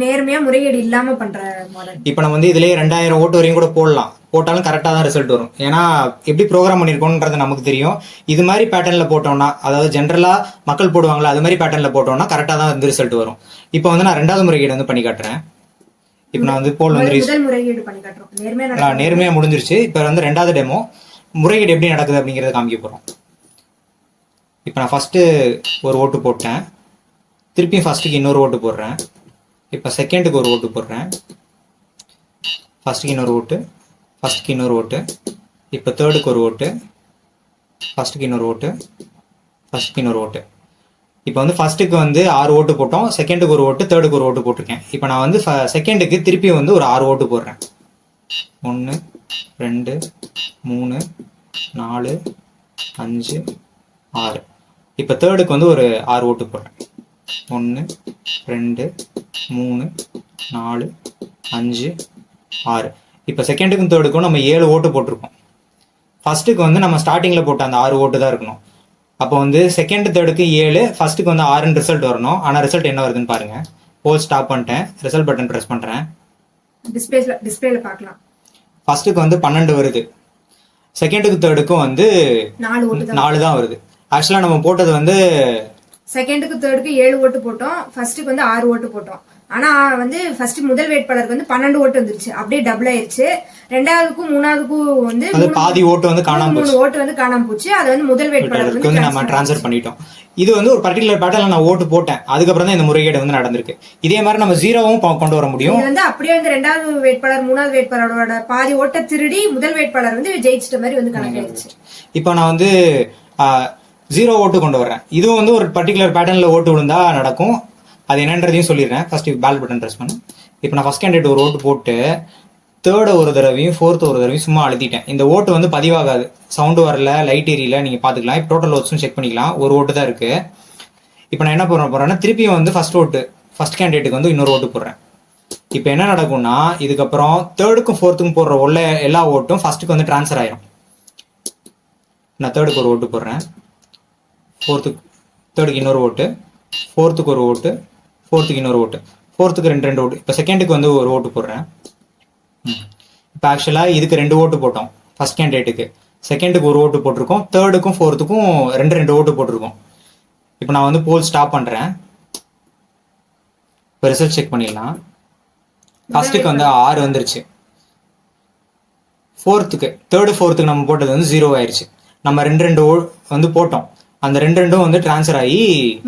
நேர்மையா முறைகேடு இல்லாம பண்ற மாடல் இப்போ நம்ம வந்து இதுலேயே ரெண்டாயிரம் ஓட்டு வரையும் கூட போடலாம். போட்டாலும் கரெக்டாக தான் ரிசல்ட் வரும். ஏன்னா எப்படி ப்ரோக்ராம் பண்ணியிருக்கோன்றது நமக்கு தெரியும். இது மாதிரி பேட்டர்னில் போட்டோம்னா அதாவது ஜென்ரலாக மக்கள் போடுவாங்களா அது மாதிரி பேட்டர்னில் போட்டோம்னா கரெக்டாக தான் வந்து ரிசல்ட் வரும். இப்போ வந்து நான் ரெண்டாவது முறைகேடு வந்து பண்ணி காட்டுறேன். இப்போ நான் வந்து போல் வந்து நேர்மையாக முடிஞ்சிருச்சு. இப்போ வந்து ரெண்டாவது டெமோ முறைகேடு எப்படி நடக்குது அப்படிங்கிறத காமிக்க போகிறோம் இப்போ நான் ஃபஸ்ட்டு ஒரு ஓட்டு போட்டேன். திருப்பியும் ஃபஸ்ட்டுக்கு இன்னொரு ஓட்டு போடுறேன். இப்போ செகண்டுக்கு ஒரு ஓட்டு போடுறேன். ஃபஸ்ட்டுக்கு இன்னொரு ஓட்டு ஃபஸ்ட்டுக்கு இன்னொரு ஓட்டு இப்போ தேர்டுக்கு ஒரு ஓட்டு ஃபஸ்ட்டுக்கு இன்னொரு ஓட்டு ஃபஸ்ட்டுக்கு இன்னொரு ஓட்டு. இப்போ வந்து ஃபர்ஸ்ட்டுக்கு வந்து ஆறு ஓட்டு போட்டோம் செகண்டுக்கு ஒரு ஓட்டு தேர்டுக்கு ஒரு ஓட்டு போட்டிருக்கேன். இப்போ நான் வந்து செகண்டுக்கு திருப்பி வந்து ஒரு ஆறு ஓட்டு போடுறேன். ஒன்று ரெண்டு மூணு நாலு அஞ்சு ஆறு. இப்போ தேர்டுக்கு வந்து ஒரு ஆறு ஓட்டு போடுறேன். ஒன்று ரெண்டு மூணு நாலு அஞ்சு ஆறு. இப்போ செகண்டுக்கும் தேர்டுக்கும் நம்ம ஏழு ஓட்டு போட்டிருக்கோம். ஃபர்ஸ்ட்டுக்கு வந்து நம்ம ஸ்டார்டிங்கில் போட்ட அந்த ஆறு ஓட்டு தான் இருக்கணும். அப்போ வந்து செகண்ட் தேர்டுக்கு ஏழு ஃபர்ஸ்ட்டுக்கு வந்து ஆறுன்னு ரிசல்ட் வரணும். ஆனால் ரிசல்ட் என்ன வருதுன்னு பாருங்க. போல் ஸ்டாப் பண்ணிட்டேன். ரிசல்ட் பட்டன் ப்ரெஸ் பண்ணுறேன் டிஸ்பிளேல டிஸ்பிளேல பார்க்கலாம். ஃபர்ஸ்ட்டுக்கு வந்து பன்னெண்டு வருது. செகண்டுக்கு தேர்டுக்கும் வந்து நாலு தான் வருது. ஆக்சுவலாக நம்ம போட்டது வந்து செகண்டுக்கு தேர்டுக்கு ஏழு ஓட்டு போட்டோம். ஃபர்ஸ்ட்டுக்கு வந்து ஆறு ஓட்டு போட்டோம். ஆனா வந்து ஃபர்ஸ்ட் முதல் வேட்பாளருக்கு வந்து பன்னெண்டு ஓட்டு வந்துருச்சு. அப்படியே டபுள் ஆயிருச்சு. ரெண்டாவதுக்கும் மூணாவதுக்கும் வந்து பாதி ஓட்டு வந்து காணாம மூணு ஓட்டு வந்து காணாம போச்சு. அது வந்து முதல் வேட்பாளருக்கு வந்து நம்ம ட்ரான்ஸ்ஃபர் பண்ணிட்டோம். இது வந்து ஒரு பர்டிகுலர் பேட்டர்ல நான் ஓட்டு போட்டேன். அதுக்கப்புறம் தான் இந்த முறைகேடு வந்து நடந்திருக்கு. இதே மாதிரி நம்ம ஜீரோவும் கொண்டு வர முடியும். வந்து அப்படியே வந்து ரெண்டாவது வேட்பாளர் மூணாவது வேட்பாளரோட பாதி ஓட்டை திருடி முதல் வேட்பாளர் வந்து ஜெயிச்சிட்ட மாதிரி வந்து கணக்காயிருச்சு இப்போ நான் வந்து ஜீரோ ஓட்டு கொண்டு வர்றேன். இதுவும் வந்து ஒரு பர்டிகுலர் பேட்டர்னில் ஓட்டு விழுந்தா நடக்கும். அது என்னன்றதையும் சொல்லிடுறேன். ஃபர்ஸ்ட் பேல் பட்டன் ப்ரெஸ் பண்ணு. இப்போ நான் ஃபர்ஸ்ட் கேண்டிடேட் ஒரு ஓட்டு போட்டு தேர்டு ஒரு தடவையும் ஃபோர்த் ஒரு தடவையும் சும்மா அழுத்திட்டேன். இந்த ஓட்டு வந்து பதிவாகாது. சவுண்டு வரல லைட் ஏரியல நீங்கள் பார்த்துக்கலாம் இப்போ டோட்டல் ஓட்ஸும் செக் பண்ணிக்கலாம். ஒரு ஓட்டு தான் இருக்குது இப்போ நான் என்ன பண்ண போகிறேன்னா திருப்பியும் வந்து ஃபர்ஸ்ட் ஓட்டு ஃபர்ஸ்ட் கேண்டிடேட்டுக்கு வந்து இன்னொரு ஓட்டு போடுறேன். இப்போ என்ன நடக்கும்னா இதுக்கப்புறம் தேர்டுக்கும் ஃபோர்த்துக்கும் போடுற உள்ள எல்லா ஓட்டும் ஃபர்ஸ்ட்டுக்கு வந்து ட்ரான்ஸ்ஃபர் ஆயிரும். நான் தேர்டுக்கு ஒரு ஓட்டு போடுறேன். ஃபோர்த்துக்கு தேர்டுக்கு இன்னொரு ஓட்டு ஃபோர்த்துக்கு ஒரு ஓட்டு ஃபோர்த்துக்கு இன்னொரு ஓட்டு ஃபோர்த்துக்கு ரெண்டு ரெண்டு ஓட்டு இப்போ செகண்டுக்கு வந்து ஒரு ஓட்டு போடுறேன். இப்போ ஆக்சுவலாக இதுக்கு ரெண்டு ஓட்டு போட்டோம். ஃபர்ஸ்ட் கேண்டிடேட்டுக்கு செகண்டுக்கு ஒரு ஓட்டு போட்டிருக்கோம். தேர்டுக்கும் ஃபோர்த்துக்கும் ரெண்டு ரெண்டு ஓட்டு போட்டிருக்கோம். இப்போ நான் வந்து போல் ஸ்டாப் பண்ணுறேன் இப்போ ரிசல்ட் செக் பண்ணிடலாம். ஃபர்ஸ்ட்டுக்கு வந்து ஆறு வந்துருச்சு. ஃபோர்த்துக்கு தேர்டு ஃபோர்த்துக்கு நம்ம போட்டது வந்து ஜீரோ ஆயிடுச்சு நம்ம ரெண்டு ரெண்டு ஓ வந்து போட்டோம். அந்த ரெண்டு ரெண்டும் வந்து ட்ரான்ஸ்ஃபர் ஆகி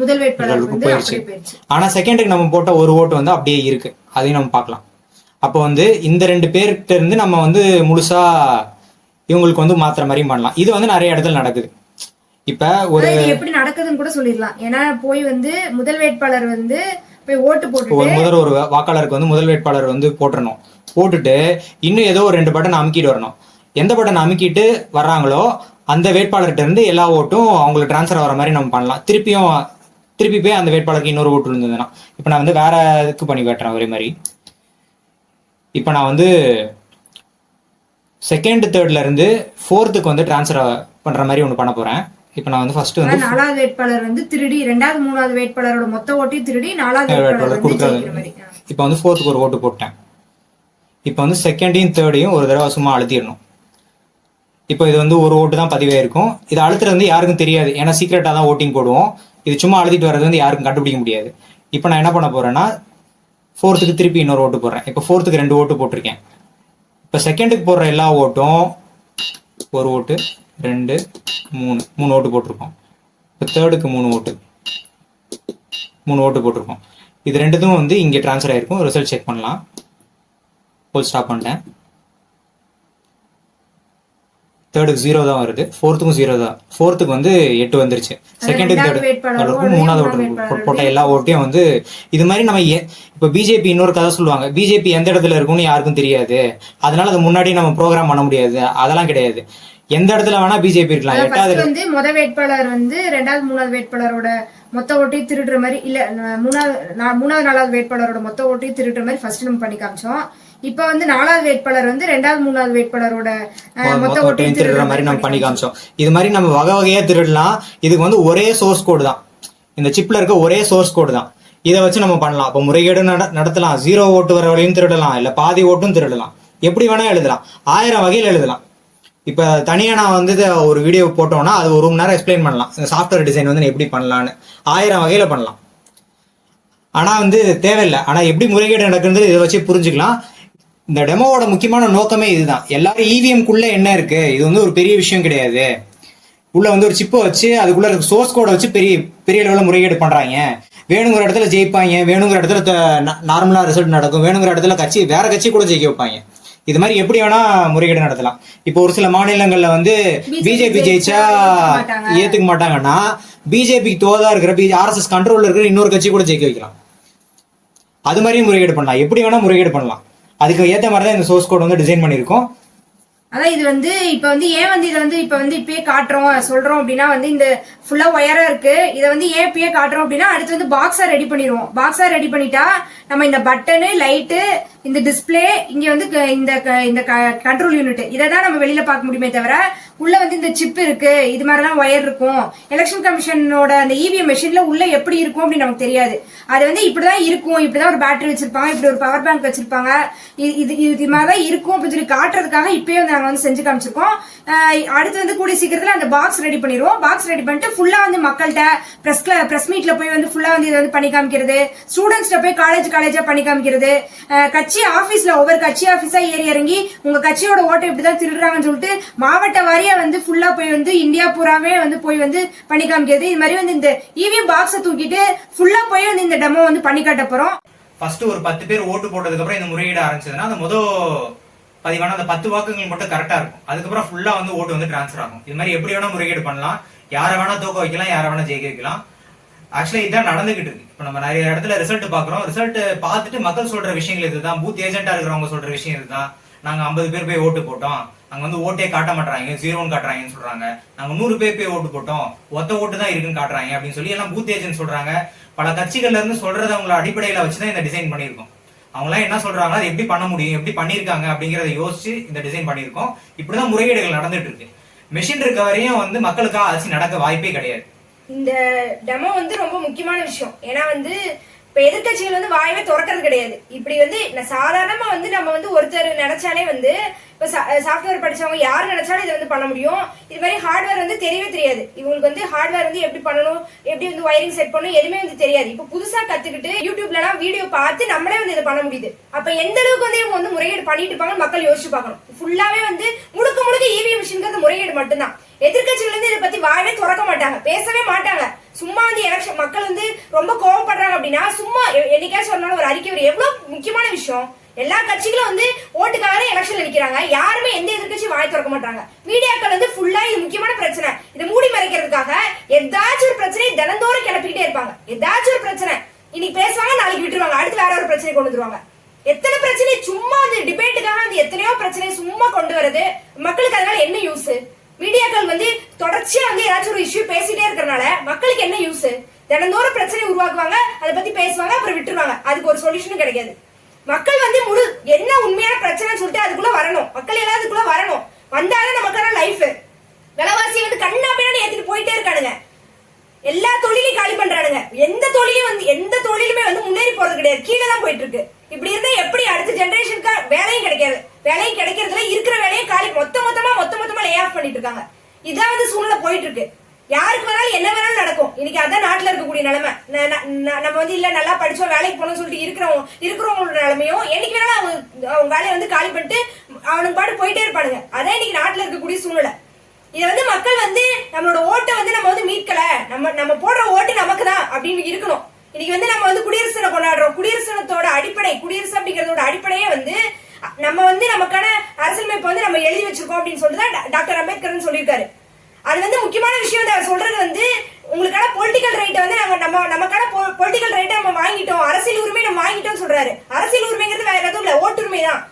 முதல் வேட்பாளர் இதற்கு வந்து போயிருச்சு. ஆனா செகண்டுக்கு நம்ம போட்ட ஒரு ஓட்டு வந்து அப்படியே இருக்கு. அதையும் நம்ம பார்க்கலாம். அப்போ வந்து இந்த ரெண்டு பேர்கிட்ட இருந்து நம்ம வந்து முழுசா இவங்களுக்கு வந்து மாத்துற மாதிரியும் பண்ணலாம். இது வந்து நிறைய இடத்துல நடக்குது. இப்ப ஒரு எப்படி நடக்குதுன்னு கூட சொல்லிடலாம். ஏன்னா போய் வந்து முதல் வேட்பாளர் வந்து போய் ஓட்டு போட்டுட்டு ஒரு முதல் ஒரு வாக்காளருக்கு வந்து முதல் வேட்பாளர் வந்து போட்டுறணும். போட்டுட்டு இன்னும் ஏதோ ஒரு ரெண்டு பட்டன் அமுக்கிட்டு வரணும். எந்த பட்டன் அமுக்கிட்டு வர்றாங்களோ அந்த வேட்பாளர்கிட்ட இருந்து எல்லா ஓட்டும் அவங்களுக்கு ட்ரான்ஸ்ஃபர் வர மாதிரி நம்ம பண்ணலாம். திருப்பியும் திருப்பி போய் அந்த வேட்பாளருக்கு இன்னொரு ஓட்டு இருந்ததுன்னா இப்போ நான் வந்து வேற இதுக்கு பண்ணி காட்டுறேன் ஒரே மாதிரி. இப்போ நான் வந்து செகண்ட் தேர்ட்ல இருந்து ஃபோர்த்துக்கு வந்து ட்ரான்ஸ்ஃபர் பண்ற மாதிரி ஒன்று பண்ண போறேன். இப்போ நான் வந்து ஃபர்ஸ்ட் வந்து நாலாவது வேட்பாளர் வந்து திருடி ரெண்டாவது மூணாவது வேட்பாளரோட மொத்த ஓட்டையும் திருடி நாலாவது வேட்பாளர் கொடுக்குறது. இப்போ வந்து ஃபோர்த்துக்கு ஒரு ஓட்டு போட்டேன். இப்போ வந்து செகண்டையும் தேர்டையும் ஒரு தடவை சும்மா அழுத்திடணும். இப்போ இது வந்து ஒரு ஓட்டு தான் பதிவாயிருக்கும். இது அழுத்துறது வந்து யாருக்கும் தெரியாது. ஏன்னா சீக்கிரட்டாக தான் ஓட்டிங் போடுவோம். இது சும்மா அழுத்திட்டு வர்றது வந்து யாருக்கும் கண்டுபிடிக்க முடியாது. இப்போ நான் என்ன பண்ண போறேன்னா ஃபோர்த்துக்கு திருப்பி இன்னொரு ஓட்டு போடுறேன். இப்போ ஃபோர்த்துக்கு ரெண்டு ஓட்டு போட்டிருக்கேன். இப்போ செகண்டுக்கு போடுற எல்லா ஓட்டும் ஒரு ஓட்டு ரெண்டு மூணு மூணு ஓட்டு போட்டிருக்கோம். இப்போ தேர்டுக்கு மூணு ஓட்டு மூணு ஓட்டு போட்டிருக்கோம். இது ரெண்டுதும் வந்து இங்கே ட்ரான்ஸ்ஃபர் ஆயிருக்கும். ரிசல்ட் செக் பண்ணலாம். ஃபுல் ஸ்டாப் பண்ணிட்டேன். தேர்டுக்கு ஜீரோ தான் வருது. ஃபோர்த்துக்கும் ஜீரோ தான். ஃபோர்த்துக்கு வந்து எட்டு வந்துருச்சு. செகண்டுக்கு தேர்டு மூணாவது ஓட்டு போட்ட எல்லா ஓட்டையும் வந்து இது மாதிரி நம்ம இப்போ பிஜேபி இன்னொரு கதை சொல்லுவாங்க. பிஜேபி எந்த இடத்துல இருக்கும்னு யாருக்கும் தெரியாது. அதனால அது முன்னாடி நம்ம ப்ரோக்ராம் பண்ண முடியாது. அதெல்லாம் கிடையாது. எந்த இடத்துல வேணா பிஜேபி இருக்கலாம். எட்டாவது வந்து முத வேட்பாளர் வந்து ரெண்டாவது மூணாவது வேட்பாளரோட மொத்த ஓட்டையும் திருடுற மாதிரி இல்ல மூணாவது மூணாவது நாலாவது வேட்பாளரோட மொத்த ஓட்டையும் திருடுற மாதிரி ஃபர்ஸ்ட் நம்ம பண்ணி காமிச்சோம். இப்ப வந்து நாலாவது வேட்பாளர் வந்து ரெண்டாவது மூணாவது வேட்பாளரோட மொத்த ஓட்டையும் திருடுற மாதிரி நம்ம பண்ணி காமிச்சோம். இது மாதிரி நம்ம வகை வகையா திருடலாம். இதுக்கு வந்து ஒரே சோர்ஸ் கோடு தான். இந்த சிப்ல இருக்க ஒரே சோர்ஸ் கோடு தான். இதை வச்சு நம்ம பண்ணலாம். அப்போ முறைகேடு நட- நடத்தலாம். ஜீரோ ஓட்டு வர வரையும் திருடலாம். இல்ல பாதி ஓட்டும் திருடலாம். எப்படி வேணா எழுதலாம். ஆயிரம் வகையில் எழுதலாம். இப்போ தனியாக நான் வந்து ஒரு வீடியோ போட்டோம்னா அது ஒரு மணி நேரம் எக்ஸ்பிளைன் பண்ணலாம். இந்த சாஃப்ட்வேர் டிசைன் வந்து எப்படி பண்ணலாம்னு. ஆயிரம் வகையில் பண்ணலாம். ஆனால் வந்து தேவையில்லை. ஆனால் எப்படி முறைகேடு நடக்குது இதை வச்சு புரிஞ்சுக்கலாம். இந்த டெமோவோட முக்கியமான நோக்கமே இதுதான். எல்லாரும் ஈவிஎம்குள்ளே என்ன இருக்கு? இது வந்து ஒரு பெரிய விஷயம் கிடையாது. உள்ள வந்து ஒரு சிப்பை வச்சு அதுக்குள்ள சோர்ஸ் கோடை வச்சு பெரிய பெரிய லெவலில் முறைகேடு பண்ணுறாங்க வேணுங்கிற இடத்துல ஜெயிப்பாங்க. வேணுங்கிற இடத்துல நார்மலாக ரிசல்ட் நடக்கும். வேணுங்கிற இடத்துல கட்சி வேற கட்சி கூட ஜெயிக்க வைப்பாங்க. இது மாதிரி எப்படி வேணா முறைகேடு நடத்தலாம். இப்போ ஒரு சில மாநிலங்கள்ல வந்து பிஜேபி ஜெயிச்சா. ஏத்துக்க மாட்டாங்கன்னா பிஜேபிக்கு தோதா இருக்கிற பி ஆர்எஸ்எஸ் கண்ட்ரோல்ல இருக்கிற இன்னொரு கட்சி கூட ஜெயிக்க வைக்கலாம். அது மாதிரியும் முறைகேடு பண்ணலாம். எப்படி வேணா முறைகேடு பண்ணலாம். அதுக்கு ஏத்த மாதிரி தான் இந்த சோர்ஸ் கோட் வந்து டிசைன் பண்ணியிருக்கோம். அதான் இது வந்து இப்ப வந்து ஏன் வந்து இதை வந்து இப்ப வந்து இப்பயே காட்டுறோம் சொல்றோம் அப்படின்னா வந்து இந்த ஃபுல்லா ஒயரா இருக்கு. இதை வந்து ஏன் இப்பயே காட்டுறோம் அப்படின்னா அடுத்து வந்து பாக்ஸா ரெடி பண்ணிடுவோம். பாக்ஸா ரெடி பண்ணிட்டா நம்ம இந்த பட்டனு லைட்டு இந்த டிஸ்ப்ளே இங்க வந்து க- இந்த க- இந்த கண்ட்ரோல் யூனிட் இதை தான் நம்ம வெளியில பார்க்க முடியுமே தவிர உள்ள வந்து இந்த சிப் இருக்கு இது மாதிரிலாம் ஒயர் இருக்கும். எலெக்ஷன் கமிஷனோட அந்த இவிஎம் மெஷின்ல உள்ள எப்படி இருக்கும் அப்படின்னு நமக்கு தெரியாது. அது வந்து இப்படிதான் இருக்கும் இப்படிதான் ஒரு பேட்டரி வச்சிருப்பாங்க இப்படி ஒரு பவர் பேங்க் வச்சிருப்பாங்க. இது இது இது மாதிரி தான் இருக்கும் அப்படின்னு சொல்லி காட்டுறதுக்காக இப்பயே வந்து நாங்க வந்து செஞ்சு காமிச்சிருக்கோம். அடுத்து வந்து கூடிய சீக்கிரத்துல அந்த பாக்ஸ் ரெடி பண்ணிடுவோம். பாக்ஸ் ரெடி பண்ணிட்டு ஃபுல்லா வந்து மக்கள்கிட்ட பிரஸ் பிரஸ் மீட்ல போய் வந்து ஃபுல்லா வந்து இதை வந்து பண்ணி காமிக்கிறது. ஸ்டூடெண்ட்ஸ்ட போய் காலேஜ் காலேஜா பண்ணி காமிக்கிறது. கட்சி ஆபீஸ்ல ஒவ்வொரு கட்சி ஆபீஸா ஏறி இறங்கி உங்க கட்சியோட ஓட்டை இப்படிதான் திருடுறாங்கன்னு சொல்லிட்டு மாவட்ட வாரிய வந்து ஃபுல்லா போய் வந்து இந்தியா பூராவே வந்து போய் வந்து பண்ணி காமிக்கிறது. இது மாதிரி வந்து இந்த இவிஎம் பாக்ஸை தூக்கிட்டு ஃபுல்லா போய் வந்து இந்த டெமோ வந்து பண்ணி காட்ட போறோம். ஃபர்ஸ்ட் ஒரு பத்து பேர் ஓட்டு போட்டதுக்கு அப்புறம் இந்த முறையீடு ஆரம்பிச்சதுன்னா அந்த முத பதிவான அந்த பத்து வாக்குகள் மட்டும் கரெக்டா இருக்கும். அதுக்கப்புறம் ஃபுல்லா வந்து ஓட்டு வந்து டிரான்ஸ்ஃபர் ஆகும். இது மாதிரி எப்படி வேணா முறையீடு பண்ணலாம். யாரை வேணா தூக்க வைக்கலாம் யாரை வேணா ஜெயிக்க வைக்கலாம். ஆக்சுவலா இதுதான் நடந்துகிட்டு இருக்கு. இப்போ நம்ம நிறைய இடத்துல ரிசல்ட் பாக்குறோம் ரிசல்ட் பார்த்துட்டு மக்கள் சொல்ற விஷயங்கள் இதுதான். பூத் ஏஜென்ட்டா இருக்கிறவங்க சொல்ற விஷயம் இதுதான். நாங்க ஐம்பது பேர் போய் ஓட்டு போட்டோம். அங்க வந்து ஓட்டே காட்ட மாட்டாங்க ஜீரோன்னு காட்டுறாங்கன்னு சொல்றாங்க. நாங்க நூறு பேர் போய் ஓட்டு போட்டோம். ஒத்த ஓட்டு தான் இருக்குன்னு காட்டுறாங்க அப்படின்னு சொல்லி எல்லாம் பூத் ஏஜென்ட் சொல்றாங்க. பல கட்சிகள்ல இருந்து சொல்றத அவங்கள அடிப்படையில வச்சுதான் இந்த டிசைன் பண்ணியிருக்கோம். அவங்களாம் என்ன சொல்றாங்க அது எப்படி பண்ண முடியும்? எப்படி பண்ணிருக்காங்க அப்படிங்கறத யோசிச்சு இந்த டிசைன் பண்ணியிருக்கோம். இப்படிதான் முறைகேடுகள் நடந்துட்டு இருக்கு மெஷின் இருக்க வரையும் வந்து மக்களுக்காக அரசு நடக்க வாய்ப்பே கிடையாது. இந்த டெமோ வந்து ரொம்ப முக்கியமான விஷயம். ஏன்னா வந்து இப்ப எதிர்க்கட்சிகள் வந்து வாயவே திறக்கிறது கிடையாது. இப்படி வந்து நான் சாதாரணமா வந்து நம்ம வந்து ஒருத்தர் நினைச்சாலே வந்து இப்ப சாஃப்ட்வேர் படிச்சவங்க யார் நினைச்சாலும் இதை வந்து பண்ண முடியும். இது மாதிரி ஹார்ட்வேர் வந்து தெரியவே தெரியாது. இவங்களுக்கு வந்து ஹார்ட்வேர் வந்து எப்படி பண்ணணும் எப்படி வந்து ஒயரிங் செட் பண்ணணும் எதுவுமே வந்து தெரியாது. இப்ப புதுசா கத்துக்கிட்டு யூடியூப்ல எல்லாம் வீடியோ பார்த்து நம்மளே வந்து இதை பண்ண முடியுது. அப்ப எந்த அளவுக்கு வந்து இவங்க வந்து முறையீடு பண்ணிட்டு இருப்பாங்க மக்கள் யோசிச்சு பார்க்கணும். ஃபுல்லாவே வந்து முழுக்க முழுக்க இவிஎம் மிஷின்கிறது முறையீடு மட்டும்தான். எதிர்கட்சிகள் வந்து இதை பத்தி வாயவே திறக்க மாட்டாங்க. பேசவே மாட்டாங்க. சும்மா வந்து எலெக்ஷன் மக்கள் வந்து ரொம்ப கோவப்படுறாங்க அப்படின்னா சும்மா என்னைக்காச்சும் ஒரு நாள் ஒரு அறிக்கை ஒரு எவ்வளவு முக்கியமான விஷயம். எல்லா கட்சிகளும் வந்து ஓட்டுக்காக எலெக்ஷன் நிற்கிறாங்க யாருமே எந்த எதிர்க்கட்சியும் வாய் திறக்க மாட்டாங்க. மீடியாக்கள் வந்து ஃபுல்லா இது முக்கியமான பிரச்சனை. இதை மூடி மறைக்கிறதுக்காக ஏதாச்சும் ஒரு பிரச்சனையை தினந்தோறும் கிளப்பிக்கிட்டே இருப்பாங்க. ஏதாச்சும் ஒரு பிரச்சனை. இன்னைக்கு பேசுவாங்க நாளைக்கு விட்டுருவாங்க. அடுத்து வேற ஒரு பிரச்சனை கொண்டு வந்துருவாங்க. எத்தனை பிரச்சனை சும்மா வந்து டிபேட்டுக்காக வந்து எத்தனையோ பிரச்சனை சும்மா கொண்டு வரது மக்களுக்கு அதனால என்ன யூஸ் மீடியாக்கள் வந்து தொடர்ச்சியா வந்து ஏதாச்சும் ஒரு இஷ்யூ பேசிட்டே இருக்கிறனால மக்களுக்கு என்ன யூஸ் தினந்தோறும் பிரச்சனை உருவாக்குவாங்க அதை பத்தி பேசுவாங்க அப்புறம் விட்டுருவாங்க. அதுக்கு ஒரு சொல்யூஷனும் கிடைக்காது. மக்கள் வந்து முழு என்ன உண்மையான பிரச்சனைன்னு சொல்லிட்டு அதுக்குள்ள வரணும். மக்கள் எல்லாம் அதுக்குள்ள வரணும். வந்தாலும் நமக்கான லைஃப் விலைவாசி வந்து கண்ணா பின்னாடி ஏத்திட்டு போயிட்டே இருக்கானுங்க. எல்லா தொழிலையும் காலி பண்றானுங்க. எந்த தொழிலும் வந்து எந்த தொழிலுமே வந்து முன்னேறி போறது கிடையாது. கீழே தான் போயிட்டு இருக்கு. இப்படி இருந்தா எப்படி அடுத்த ஜெனரேஷனுக்கு வேலையும் கிடைக்காது? வேலையும் கிடைக்கிறதுல இருக்கிற வேலையை காலி மொத்த மொத்தமா மொத்த மொத்தமா லே ஆஃப் பண்ணிட்டு இருக்காங்க. இதான் வந்து சூழ்நிலை போயிட்டு இருக்கு. யாருக்கு வேணாலும் என்ன வேணாலும் நடக்கும். இன்னைக்கு அதான் நாட்டுல இருக்கக்கூடிய நிலைமை. நம்ம வந்து இல்ல நல்லா படிச்சோம் வேலைக்கு போகணும்னு சொல்லிட்டு இருக்கிறவங்க இருக்கிறவங்களோட நிலைமையும் என்னைக்கு வேணாலும் அவங்க அவங்க வேலையை வந்து காலி பண்ணிட்டு அவனுக்கு பாட்டு போயிட்டே இருப்பானுங்க. அதான் இன்னைக்கு நாட்டுல இருக்கக்கூடிய சூழ்நிலை. இதை வந்து மக்கள் வந்து நம்மளோட ஓட்டை வந்து நம்ம வந்து மீட்கல. நம்ம நம்ம போடுற ஓட்டு நமக்கு தான் அப்படின்னு இருக்கணும். இன்னைக்கு வந்து நம்ம வந்து குடியரசு தினம் கொண்டாடுறோம். குடியரசு தினத்தோட அடிப்படை குடியரசு அப்படிங்கறதோட அடிப்படையே வந்து நம்ம வந்து நமக்கான அரசியலமைப்பு வந்து நம்ம எழுதி வச்சிருக்கோம் அப்படின்னு சொல்லிட்டு தான் டாக்டர் அம்பேத்கர்னு சொல்லியிருக்காரு. அது வந்து முக்கியமான விஷயம் வந்து அவர் சொல்றது வந்து உங்களுக்கான பொலிட்டிக்கல் ரைட்டை வந்து நாங்க நம்ம நமக்கான பொலிட்டிக்கல் ரைட்டை நம்ம வாங்கிட்டோம். அரசியல் உரிமை நம்ம வாங்கிட்டோம் சொல்றாரு. அரசியல் உரிமைங்கிறது வேற எதுவும் இல்ல ஓட்டுரிமை தான்.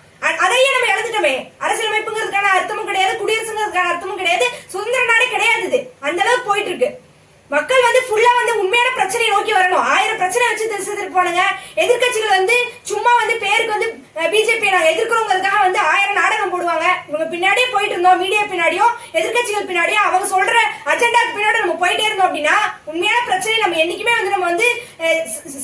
அதையே நம்ம இழந்துட்டோமே. அரசியலமைப்புங்கிறதுக்கான அர்த்தமும் கிடையாது குடியரசுங்கிறதுக்கான அர்த்தமும் கிடையாது. சுதந்திர நாடே கிடையாது அந்த அளவுக்கு போயிட்டு இருக்கு. மக்கள் வந்து ஃபுல்லா வந்து உண்மையான பிரச்சனையை நோக்கி வரணும். ஆயிரம் பிரச்சனை வச்சு திசை போனுங்க எதிர்க்கட்சிகள் வந்து சும்மா வந்து பேருக்கு வந்து பிஜேபி நாங்க எதிர்க்கிறவங்களுக்காக வந்து ஆயிரம் நாடகம் போடுவாங்க. இவங்க பின்னாடியே போயிட்டு இருந்தோம் மீடியா பின்னாடியும் எதிர்க்கட்சிகள் பின்னாடியும் அவங்க சொல்ற அஜெண்டாக்கு பின்னாடி நம்ம போயிட்டே இருந்தோம் அப்படின்னா உண்மையான பிரச்சனை நம்ம என்னைக்குமே வந்து நம்ம வந்து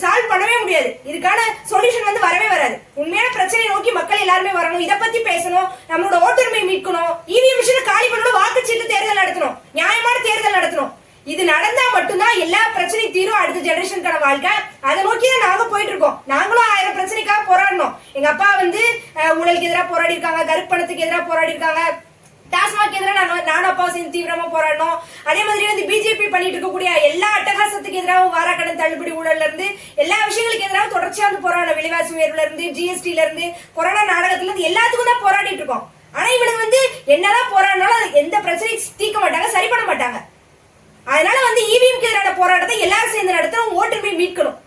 சால்வ் பண்ணவே முடியாது. இதுக்கான சொல்யூஷன் வந்து வரவே வராது. உண்மையான பிரச்சனையை நோக்கி மக்கள் எல்லாருமே வரணும். இதை பத்தி பேசணும். நம்மளோட ஓட்டுரிமை மீட்கணும். இவிஎம் மிஷினை காலி பண்ணணும். வாக்குச்சீட்டு தேர்தல் நடத்தணும். நியாயமான தேர்தல் நடத்தணும். இது நடந்தா மட்டும்தான் எல்லா பிரச்சனையும் தீரும். அடுத்த ஜெனரேஷனுக்கான வாழ்க்கை. அதை நோக்கி தான் நாங்க போயிட்டு இருக்கோம் நாங்களும் ஆயிரம் பிரச்சனைக்காக போராடணும். எங்க அப்பா வந்து ஊழலுக்கு எதிராக போராடி இருக்காங்க கருப்பணத்துக்கு எதிராக போராடி இருக்காங்க டாஸ்மாக் எதிராக நான் நானும் அப்பா சேர்ந்து தீவிரமா போராடணும் அதே மாதிரி வந்து பிஜேபி பண்ணிட்டு இருக்கக்கூடிய எல்லா அட்டகாசத்துக்கு எதிராக வாராக்கடன் தள்ளுபடி ஊழல்ல இருந்து எல்லா விஷயங்களுக்கு எதிராக தொடர்ச்சியா வந்து போராடணும் விலைவாசி உயர்வுல இருந்து ஜிஎஸ்டில இருந்து கொரோனா நாடகத்துல இருந்து எல்லாத்துக்கும் தான் போராடிட்டு இருக்கோம். ஆனா இவனுக்கு வந்து என்னதான் போராடினாலும் எந்த பிரச்சனையும் தீர்க்க மாட்டாங்க சரி பண்ண மாட்டாங்க. அதனால வந்து இவிஎம்க்கு எதிரான போராட்டத்தை எல்லாரும் சேர்ந்து நடத்த ஓட்டுரிமை மீட்கணும்.